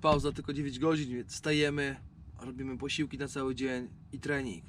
pauza tylko 9 godzin, więc wstajemy, robimy posiłki na cały dzień i trening.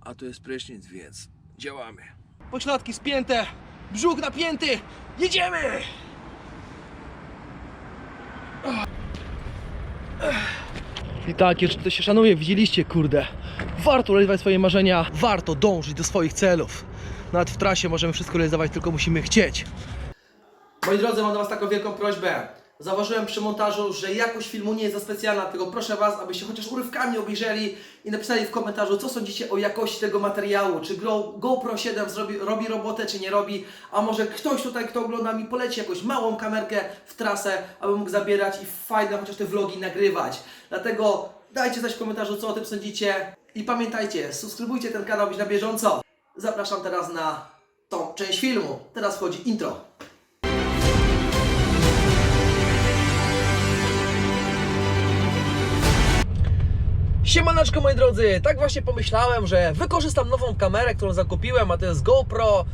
A to jest prysznic, więc działamy. Pośladki spięte, brzuch napięty, jedziemy! I tak, jeszcze to się szanuje, widzieliście, kurde. Warto realizować swoje marzenia, warto dążyć do swoich celów. Nawet w trasie możemy wszystko realizować, tylko musimy chcieć. Moi drodzy, mam do Was taką wielką prośbę. Zauważyłem przy montażu, że jakość filmu nie jest za specjalna, dlatego proszę Was, abyście chociaż urywkami obejrzeli i napisali w komentarzu, co sądzicie o jakości tego materiału. Czy Go- GoPro 7 zrobi, robi robotę, czy nie robi. A może ktoś tutaj, kto ogląda mi, poleci jakąś małą kamerkę w trasę, aby mógł zabierać i fajne chociaż te vlogi nagrywać. Dlatego dajcie znać w komentarzu, co o tym sądzicie. I pamiętajcie, subskrybujcie ten kanał, być na bieżąco. Zapraszam teraz na tą część filmu. Teraz wchodzi intro. Siemaneczko moi drodzy, tak właśnie pomyślałem, że wykorzystam nową kamerę, którą zakupiłem, a to jest GoPro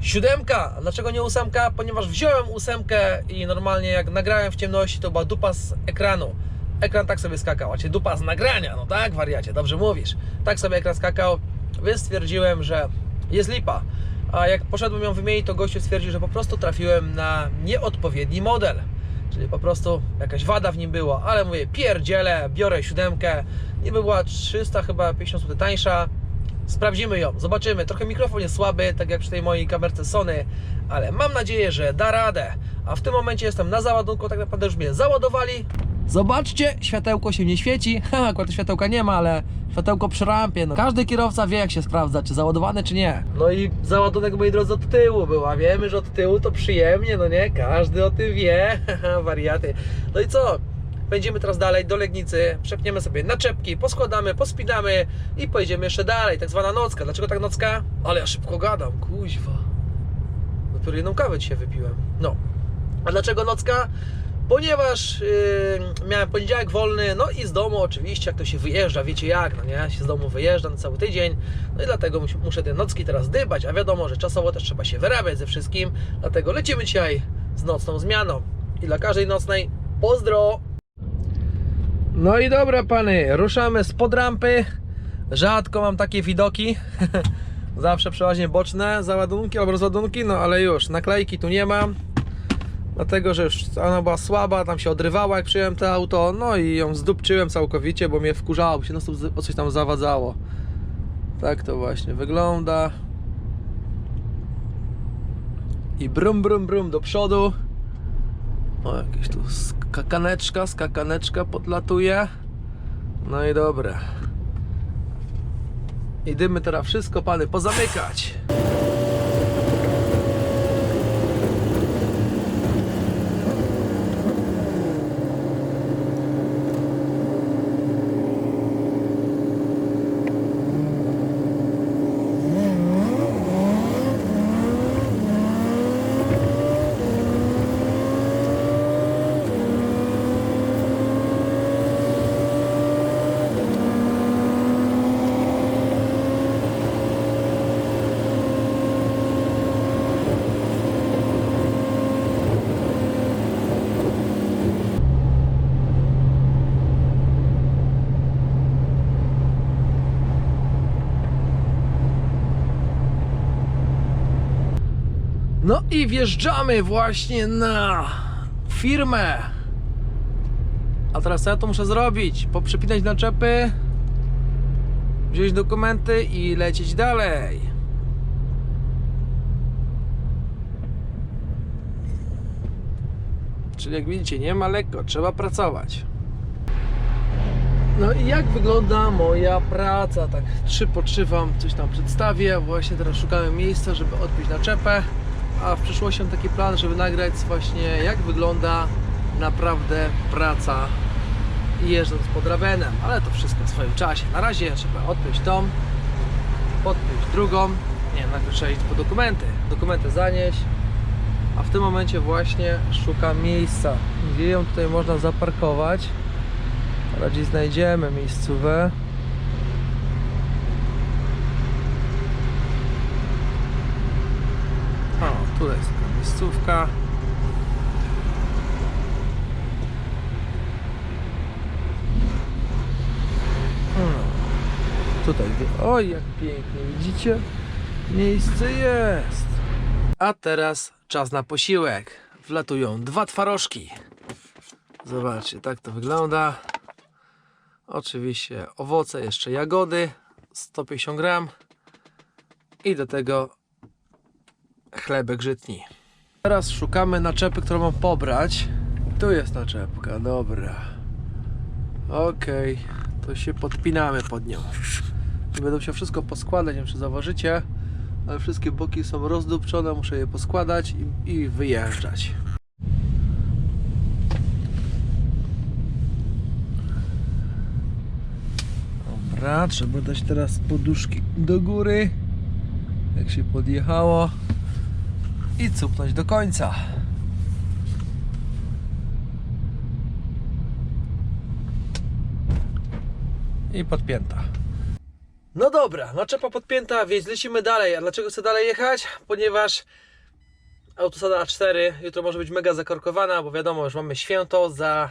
7. A Dlaczego nie ósemka? Ponieważ wziąłem ósemkę i normalnie jak nagrałem w ciemności, to była dupa z ekranu. Ekran tak sobie skakał, a cię dupa z nagrania, no tak wariacie, dobrze mówisz. Tak sobie ekran skakał, więc stwierdziłem, że jest lipa. A jak poszedłem ją wymienić, to gościu stwierdził, że po prostu trafiłem na nieodpowiedni model. Czyli po prostu jakaś wada w nim była, ale mówię, pierdzielę, biorę siódemkę, niby była 300 chyba 50 zł tańsza, sprawdzimy ją, zobaczymy, trochę mikrofon jest słaby, tak jak przy tej mojej kamerce Sony, ale mam nadzieję, że da radę, a w tym momencie jestem na załadunku, tak naprawdę już mnie załadowali. Zobaczcie, światełko się nie świeci, akurat światełka nie ma, ale światełko przy rampie, no. każdy kierowca wie jak się sprawdza, czy załadowany, czy nie. No i załadunek, moi drodzy, od tyłu był, a wiemy, że od tyłu to przyjemnie, no nie, każdy o tym wie, wariaty. No i co? Będziemy teraz dalej do Legnicy, przepniemy sobie naczepki, poskładamy, pospinamy i pojedziemy jeszcze dalej, tak zwana nocka. Dlaczego tak nocka? Ale ja szybko gadam, kuźwa. Dopiero jedną kawę dzisiaj wypiłem. No. A dlaczego nocka? Ponieważ yy, miałem poniedziałek wolny, no i z domu oczywiście, jak to się wyjeżdża, wiecie jak, no nie, się z domu wyjeżdża na cały tydzień, no i dlatego mus- muszę te nocki teraz dybać, a wiadomo, że czasowo też trzeba się wyrabiać ze wszystkim, dlatego lecimy dzisiaj z nocną zmianą. I dla każdej nocnej pozdro! No i dobra pany, ruszamy spod rampy, rzadko mam takie widoki, zawsze przeważnie boczne załadunki albo rozładunki, no ale już, naklejki tu nie mam, Dlatego, że już ona była słaba, tam się odrywała jak przyjąłem to auto, no i ją zdupczyłem całkowicie, bo mnie wkurzało, bo się o coś tam zawadzało. Tak to właśnie wygląda. I brum brum brum do przodu. O, jakieś tu skakaneczka, skakaneczka podlatuje. No i dobra. Idziemy teraz wszystko, pany, pozamykać. No i wjeżdżamy właśnie na firmę. A teraz co ja to muszę zrobić? Poprzepinać naczepy, wziąć dokumenty i lecieć dalej. Czyli jak widzicie, nie ma lekko, trzeba pracować. No i jak wygląda moja praca? Tak trzy po trzy Wam coś tam przedstawię. Właśnie teraz szukamy miejsca, żeby odpić naczepę. A w przyszłości mam taki plan, żeby nagrać właśnie jak wygląda naprawdę praca jeżdżąc pod Ravenem. Ale to wszystko w swoim czasie. Na razie trzeba odpiąć tą, podpiąć drugą. Nie, najpierw trzeba iść po dokumenty. Dokumenty zanieść. A w tym momencie właśnie szukam miejsca, gdzie ją tutaj można zaparkować. Raczej znajdziemy miejscówę. Tutaj jest taka miejscówka. Hmm. Tutaj, oj jak pięknie, widzicie? Miejsce jest. A teraz czas na posiłek. Wlatują dwa twarożki. Zobaczcie, tak to wygląda. Oczywiście owoce, jeszcze jagody, 150 gram. I do tego chlebek żytni. Teraz szukamy naczepy, którą mam pobrać. Tu jest naczepka, dobra. Okej, to się podpinamy pod nią. I będę musiał wszystko poskładać, nie wiem czy zauważycie, ale wszystkie boki są rozdupczone, muszę je poskładać i, i wyjeżdżać. Dobra, trzeba dać teraz poduszki do góry, jak się podjechało i cupnąć do końca. I podpięta. No dobra, naczepa podpięta, więc lecimy dalej. A dlaczego chcę dalej jechać? Ponieważ autostrada A4 jutro może być mega zakorkowana, bo wiadomo, już mamy święto za...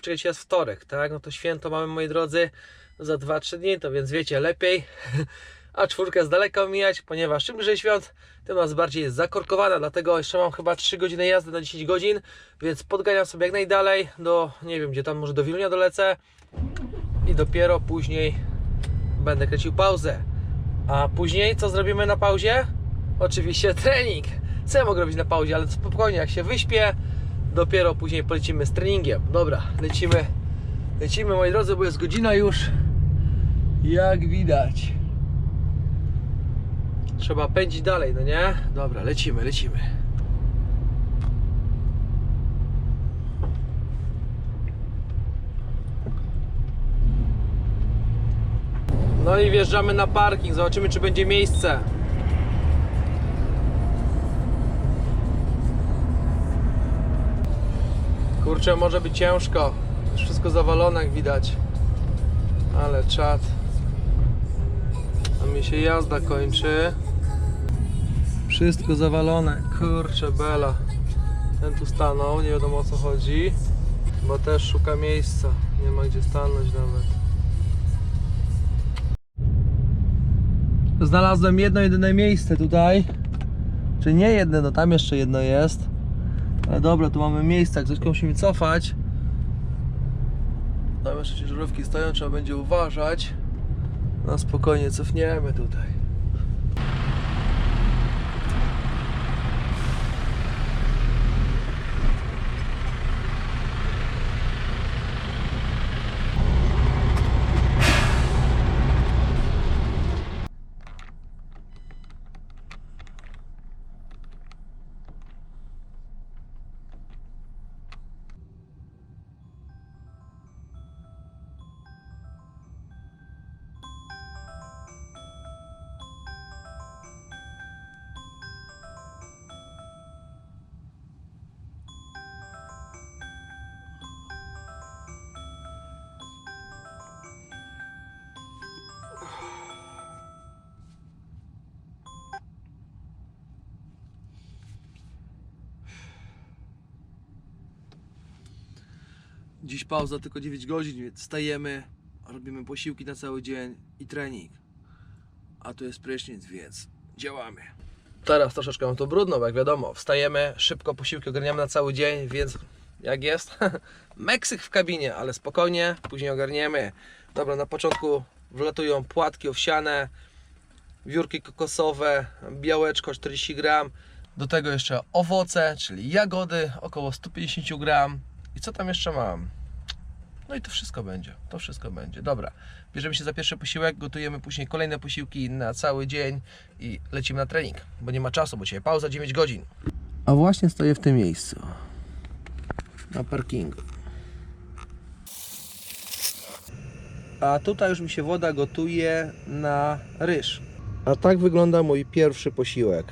Czekajcie, jest wtorek, tak? No to święto mamy, moi drodzy, za 2-3 dni, to więc wiecie, lepiej a czwórkę z daleka omijać, ponieważ czym bliżej świąt, tym nas bardziej jest zakorkowana, dlatego jeszcze mam chyba 3 godziny jazdy na 10 godzin, więc podganiam sobie jak najdalej do, nie wiem gdzie tam, może do Wilunia dolecę i dopiero później będę kręcił pauzę. A później co zrobimy na pauzie? Oczywiście trening. Co ja mogę robić na pauzie, ale spokojnie, jak się wyśpię, dopiero później polecimy z treningiem. Dobra, lecimy, lecimy moi drodzy, bo jest godzina już, jak widać. Trzeba pędzić dalej, no nie? Dobra, lecimy, lecimy. No i wjeżdżamy na parking, zobaczymy czy będzie miejsce. Kurczę, może być ciężko. Już wszystko zawalone jak widać. Ale czad. A mi się jazda kończy. Wszystko zawalone. Kurczę, bela. Ten tu stanął, nie wiadomo o co chodzi. Bo też szuka miejsca. Nie ma gdzie stanąć nawet. Znalazłem jedno jedyne miejsce tutaj. Czy nie jedno, no tam jeszcze jedno jest. Ale dobra, tu mamy miejsce, jak coś musimy cofać. Tam jeszcze ciężarówki stoją, trzeba będzie uważać. No spokojnie, cofniemy tutaj. Dziś pauza tylko 9 godzin, więc wstajemy, robimy posiłki na cały dzień i trening. A tu jest prysznic, więc działamy. Teraz troszeczkę mam to brudno, bo jak wiadomo, wstajemy, szybko posiłki ogarniamy na cały dzień, więc jak jest? Meksyk w kabinie, ale spokojnie, później ogarniemy. Dobra, na początku wlatują płatki owsiane, wiórki kokosowe, białeczko 40 gram, do tego jeszcze owoce, czyli jagody, około 150 gram. I co tam jeszcze mam? No i to wszystko będzie, to wszystko będzie. Dobra, bierzemy się za pierwszy posiłek, gotujemy później kolejne posiłki na cały dzień i lecimy na trening, bo nie ma czasu, bo dzisiaj pauza 9 godzin. A właśnie stoję w tym miejscu, na parkingu. A tutaj już mi się woda gotuje na ryż. A tak wygląda mój pierwszy posiłek.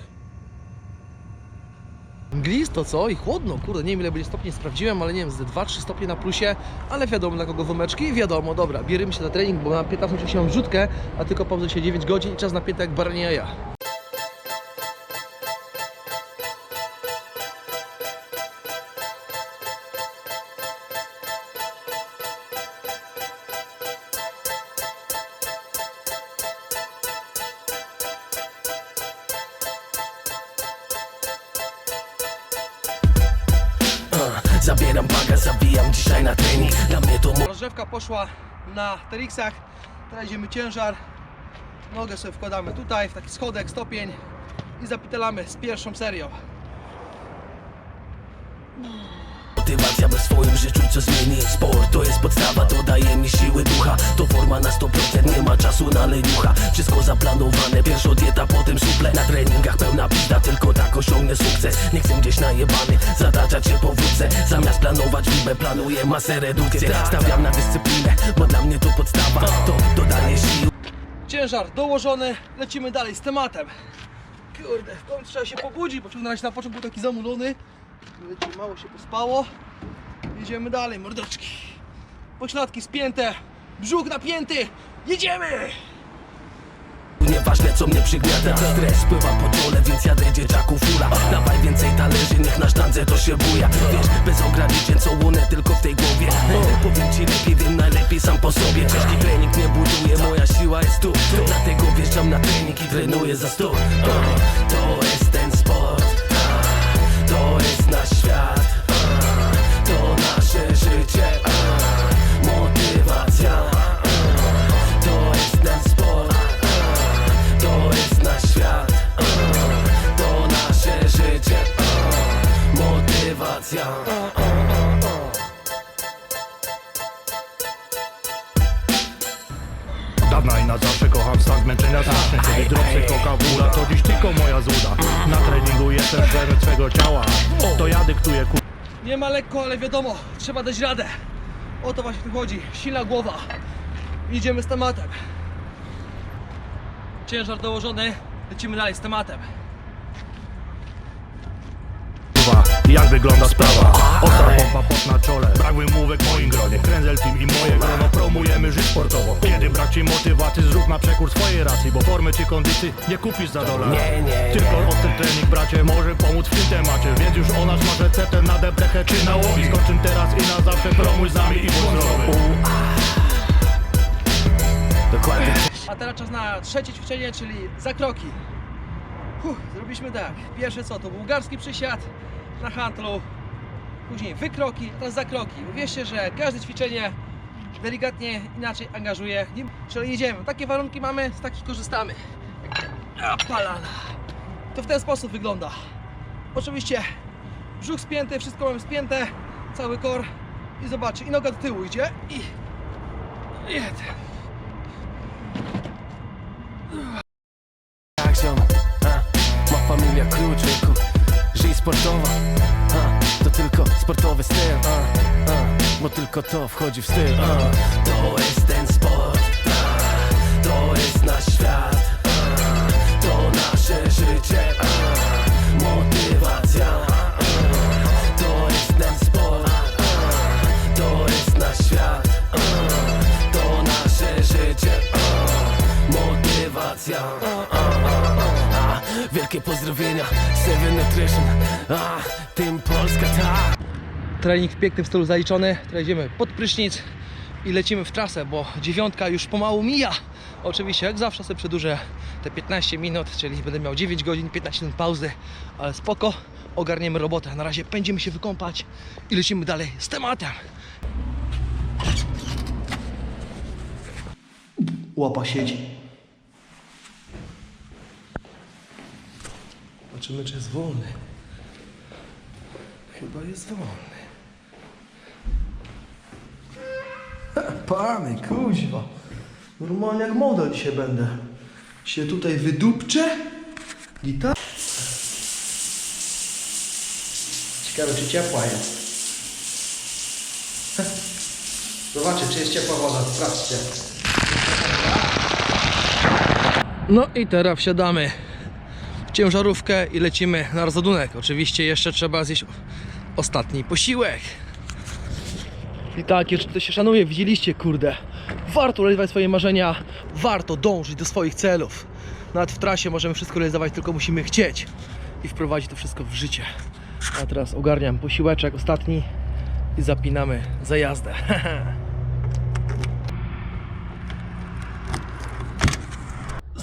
Mglisto, co? I chłodno, kurde, nie wiem ile będzie stopni, sprawdziłem, ale nie wiem, z 2-3 stopnie na plusie, ale wiadomo na kogo wymeczki, wiadomo, dobra, bierzemy się na trening, bo mam 15 minut mam wrzutkę, a tylko pauza się 9 godzin i czas napięty jak baranie jaja. Poszła na TRX-ach. Teraz idziemy ciężar. Nogę sobie wkładamy tutaj w taki schodek, stopień i zapitelamy z pierwszą serią. Motywacja by w swoim życiu co zmieni Sport to jest podstawa, to daje mi siły ducha. To forma na 100%, nie ma czasu na leniucha. Wszystko zaplanowane, pierwsza dieta, potem suple. Na treningach pełna pizda, tylko tak osiągnę sukces. Nie chcę gdzieś najebany, zataczać się po wódce. Zamiast planować wibę, planuję masę redukcję Stawiam na dyscyplinę, bo dla mnie to podstawa. To dodaje sił. Ciężar dołożony, lecimy dalej z tematem. Kurde, w końcu trzeba się pobudzić, bo ciągnąć na początku był taki zamulony. Wiecie, mało się pospało. Jedziemy dalej, mordeczki. Pośladki spięte, brzuch napięty. Jedziemy! Nieważne co mnie przygniata Stres spływa po czole, więc jadę dzieciaku fura Dawaj więcej talerzy, niech na sztandze to się buja Wiesz, bez ograniczeń co łunę tylko w tej głowie e, Powiem ci lepiej, wiem najlepiej sam po sobie Ciężki trening nie buduje, moja siła jest tu Dlatego wjeżdżam na trening i trenuję za sto straszny Kiedy dropsy koka to dziś tylko moja złuda Na treningu jestem szefem swego ciała To ja dyktuję ku... Nie ma lekko, ale wiadomo, trzeba dać radę. O to właśnie tu chodzi. Silna głowa. Idziemy z tematem. Ciężar dołożony, lecimy dalej z tematem. Jak wygląda sprawa? Ostra pompa pot na czole. Brak wymówek w moim gronie. Krędzel team i moje grono. Promujemy żyć sportowo. Kiedy brak ci motywacji Zrób na przekór swojej racji Bo formy czy kondycji nie kupisz za dolar. Nie, nie, Tylko ostry trening bracie może pomóc w tym temacie. Więc już o nas masz receptę na debrechę czy na łowisko Czym teraz i na zawsze promuj z nami i bądź zdrowy. Dokładnie. A teraz czas na trzecie ćwiczenie, czyli zakroki. Huh, zrobiliśmy tak. Pierwsze co, to bułgarski przysiad na hantlu, później wykroki, teraz zakroki. Uwierzcie, że każde ćwiczenie delikatnie inaczej angażuje. Czyli jedziemy. Takie warunki mamy, z takich korzystamy. Palana. To w ten sposób wygląda. Oczywiście brzuch spięty, wszystko mamy spięte, cały kor. I zobaczcie, i noga do tyłu idzie i... Jeden. To tylko sportowy styl. A, a, Bo tylko to wchodzi w styl. A. To jest ten sport a, To jest nasz świat. A, To nasze życie. A, Motywacja. A, To jest ten sport. A, To jest nasz świat. A, To nasze życie. A, Motywacja Wielkie pozdrowienia Seven Nutrition a, Tym Polska tak Trening w pięknym stylu zaliczony. Teraz idziemy pod prysznic i lecimy w trasę, bo dziewiątka już pomału mija. Oczywiście, jak zawsze sobie przedłużę te 15 minut, czyli będę miał 9 godzin, 15 minut pauzy, ale spoko, ogarniemy robotę. Na razie będziemy się wykąpać i lecimy dalej z tematem. Łapa siedzi. Zobaczymy, czy jest wolny. Chyba jest wolny. Pany, kuźwa. Normalnie jak model dzisiaj będę. Się tutaj wydupczę. Gitar. Ciekawe, czy ciepła jest. Zobaczcie, czy jest ciepła woda. Sprawdźcie. No i teraz wsiadamy ciężarówkę i lecimy na rozładunek. Oczywiście jeszcze trzeba zjeść ostatni posiłek. I tak, jeszcze to się szanuje, widzieliście, kurde. Warto realizować swoje marzenia, warto dążyć do swoich celów. Nawet w trasie możemy wszystko realizować, tylko musimy chcieć i wprowadzić to wszystko w życie. A teraz ogarniam posiłeczek ostatni i zapinamy za jazdę.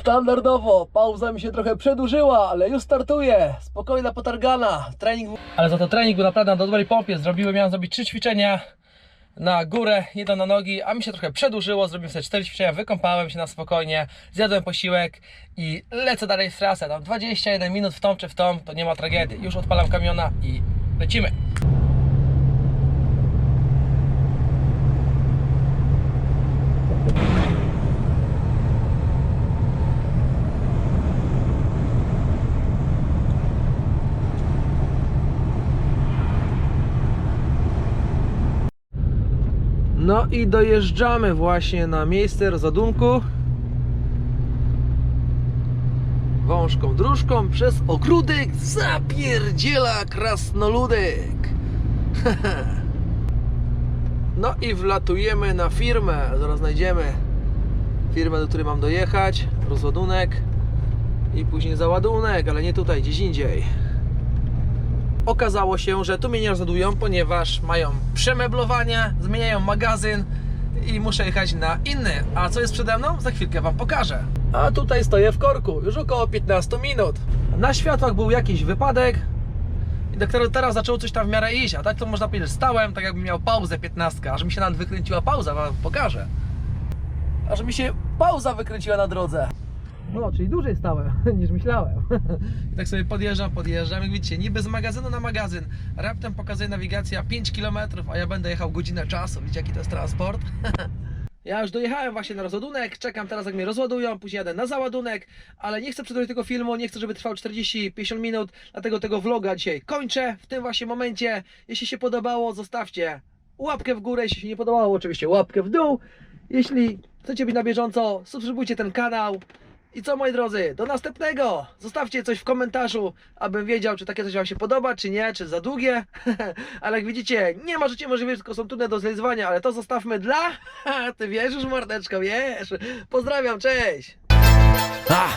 Standardowo, pauza mi się trochę przedłużyła, ale już startuję. Spokojna potargana. Trening. Ale za to trening był naprawdę na dobrej pompie. Zrobiłem, miałem zrobić trzy ćwiczenia na górę, jedno na nogi, a mi się trochę przedłużyło. Zrobiłem sobie cztery ćwiczenia, wykąpałem się na spokojnie, zjadłem posiłek i lecę dalej w trasę. Tam 21 minut w tą czy w tą, to nie ma tragedii. Już odpalam kamiona i lecimy. No i dojeżdżamy właśnie na miejsce rozładunku. Wążką dróżką przez ogródek zapierdziela krasnoludek. no i wlatujemy na firmę. Zaraz znajdziemy firmę, do której mam dojechać. Rozładunek i później załadunek, ale nie tutaj, gdzieś indziej. Okazało się, że tu mnie nie rozładują, ponieważ mają przemeblowanie, zmieniają magazyn i muszę jechać na inny. A co jest przede mną? Za chwilkę Wam pokażę. A tutaj stoję w korku, już około 15 minut. Na światłach był jakiś wypadek i dopiero teraz zaczęło coś tam w miarę iść, a tak to można powiedzieć, stałem, tak jakbym miał pauzę 15, aż mi się nawet wykręciła pauza, Wam pokażę. Aż mi się pauza wykręciła na drodze. No, czyli dłużej stałem niż myślałem. I tak sobie podjeżdżam, podjeżdżam, jak widzicie, niby z magazynu na magazyn. Raptem pokazuje nawigacja 5 km, a ja będę jechał godzinę czasu. Widzicie, jaki to jest transport? Ja już dojechałem właśnie na rozładunek, czekam teraz jak mnie rozładują, później jadę na załadunek, ale nie chcę przedłużyć tego filmu, nie chcę, żeby trwał 40-50 minut, dlatego tego vloga dzisiaj kończę w tym właśnie momencie. Jeśli się podobało, zostawcie łapkę w górę, jeśli się nie podobało, oczywiście łapkę w dół. Jeśli chcecie być na bieżąco, subskrybujcie ten kanał. I co moi drodzy, do następnego! Zostawcie coś w komentarzu, abym wiedział, czy takie coś Wam się podoba, czy nie, czy za długie. ale jak widzicie, nie ma życie możliwe, tylko są trudne do zrealizowania, ale to zostawmy dla... Ty wiesz już mordeczko, wiesz! Pozdrawiam, cześć! A,